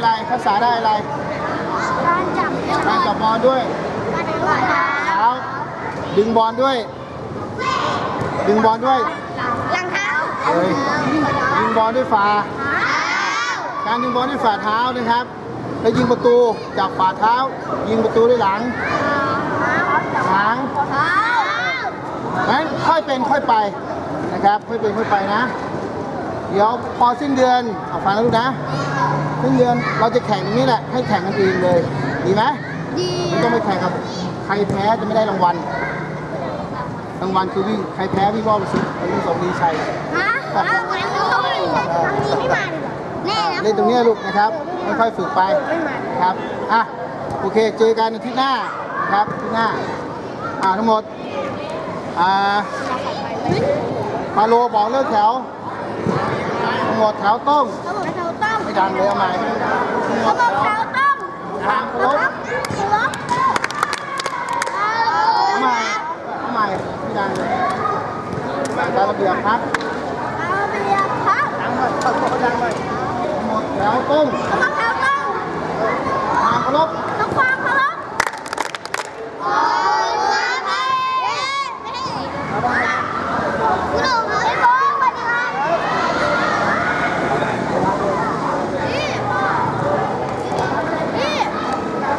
อะไรภาษาได้อะไรการจับการจับบอลด้วยการจับเท้าเท้าดึงบอลด้วย ดึงบอลด้วยหลังเท้าเอ้ยดึงบอลด้วยฝ่าเท้าการยิงบอลด้วยฝ่าเท้านะครับ แล้วยิงประตูจากฝ่าเท้า ยิงประตูด้วยหลังหลังเท้างั้นค่อยเป็นค่อยไปนะครับ ค่อยเป็นค่อยไปนะ เดี๋ยวพอสิ้นเดือนเอาฟังนะลูกนะ สิ้นเดือนเราจะแข่งตรงนี้แหละ ให้แข่งกันเองเลย ดีไหมดีไม่ต้องไปแข่งกับใครแพ้จะไม่ได้รางวัล รางวัลคือวิ่งใครแพ้วิ่งรอบสุดไปวิ่งสองดีชัยฮะเอาไว้ตรงนี้ทางนี้ไม่มาเลยแน่นะเล่นตรงเนี้ยลูกนะครับค่อยๆฝึกไปครับอะโอเคเจอกันอาทิตย์หน้านะครับอาทิตย์หน้าอ่าทั้งหมดอ่าฟาโลบอกเลิกแถวทั้งหมดแถวต้งเขาบอกเท้าต้ม ไม่ดังเลยเอาใหม่เขาบเท้าต้มทางโค้งล็อกล็อกเอาใหม่เอาใหม่ไม่ดังเลยตามระเบียบครับ